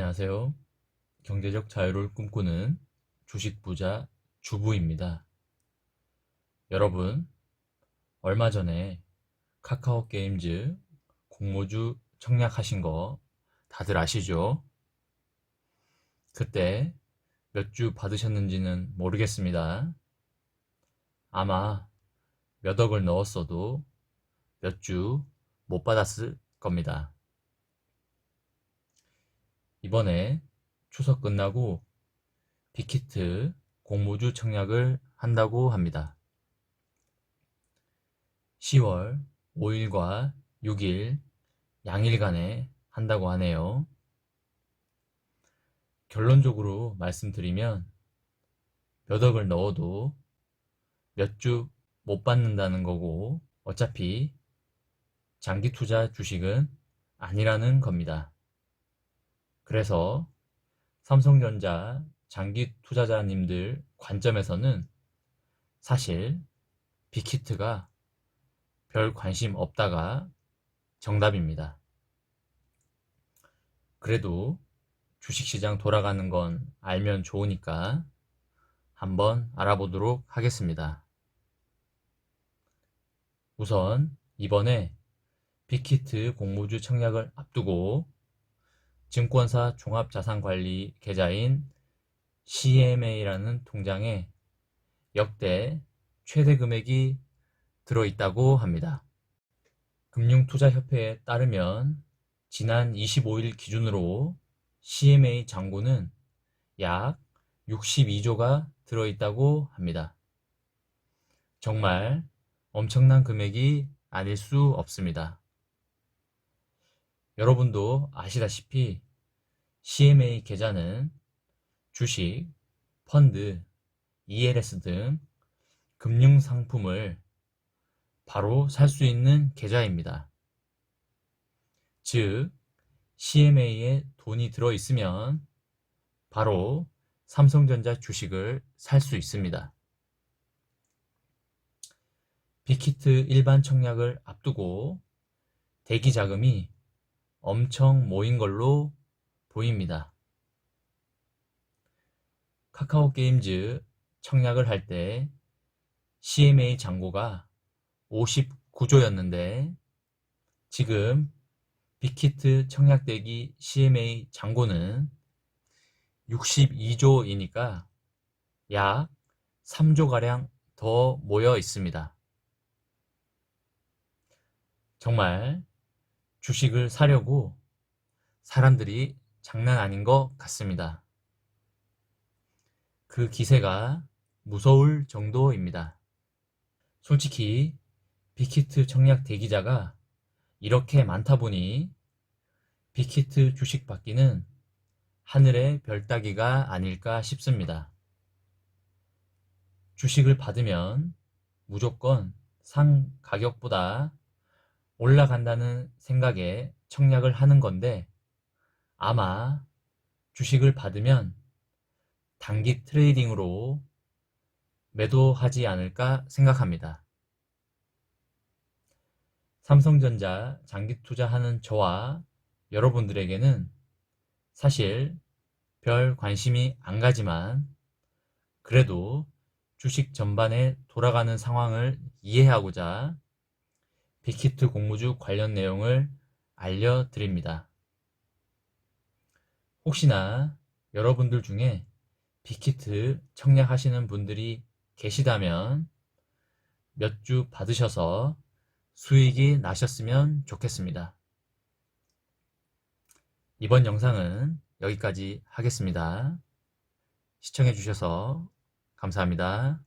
안녕하세요. 경제적 자유를 꿈꾸는 주식 부자 주부입니다. 여러분, 얼마 전에 카카오 게임즈 공모주 청약하신 거 다들 아시죠? 그때 몇 주 받으셨는지는 모르겠습니다. 아마 몇 억을 넣었어도 몇 주 못 받았을 겁니다. 이번에 추석 끝나고 빅히트 공모주 청약을 한다고 합니다. 10월 5일과 6일 양일간에 한다고 하네요. 결론적으로 말씀드리면 몇 억을 넣어도 몇 주 못 받는다는 거고 어차피 장기 투자 주식은 아니라는 겁니다. 그래서 삼성전자 장기 투자자님들 관점에서는 사실 빅히트가 별 관심 없다가 정답입니다. 그래도 주식시장 돌아가는 건 알면 좋으니까 한번 알아보도록 하겠습니다. 우선 이번에 빅히트 공모주 청약을 앞두고 증권사 종합자산관리 계좌인 CMA라는 통장에 역대 최대 금액이 들어있다고 합니다. 금융투자협회에 따르면 지난 25일 기준으로 CMA 잔고는 약 62조가 들어있다고 합니다. 정말 엄청난 금액이 아닐 수 없습니다. 여러분도 아시다시피 CMA 계좌는 주식, 펀드, ELS 등 금융 상품을 바로 살 수 있는 계좌입니다. 즉, CMA에 돈이 들어 있으면 바로 삼성전자 주식을 살 수 있습니다. 빅히트 일반 청약을 앞두고 대기 자금이 엄청 모인 걸로 보입니다. 카카오 게임즈 청약을 할 때 CMA 잔고가 59조였는데 지금 빅히트 청약대기 CMA 잔고는 62조이니까 약 3조가량 더 모여 있습니다. 정말 주식을 사려고 사람들이 장난 아닌 것 같습니다. 그 기세가 무서울 정도입니다. 솔직히 빅히트 청약 대기자가 이렇게 많다 보니 빅히트 주식 받기는 하늘의 별 따기가 아닐까 싶습니다. 주식을 받으면 무조건 상 가격보다 올라간다는 생각에 청약을 하는 건데 아마 주식을 받으면 단기 트레이딩으로 매도하지 않을까 생각합니다. 삼성전자 장기 투자하는 저와 여러분들에게는 사실 별 관심이 안 가지만 그래도 주식 전반에 돌아가는 상황을 이해하고자 빅히트 공모주 관련 내용을 알려드립니다. 혹시나 여러분들 중에 빅히트 청약하시는 분들이 계시다면 몇 주 받으셔서 수익이 나셨으면 좋겠습니다. 이번 영상은 여기까지 하겠습니다. 시청해 주셔서 감사합니다.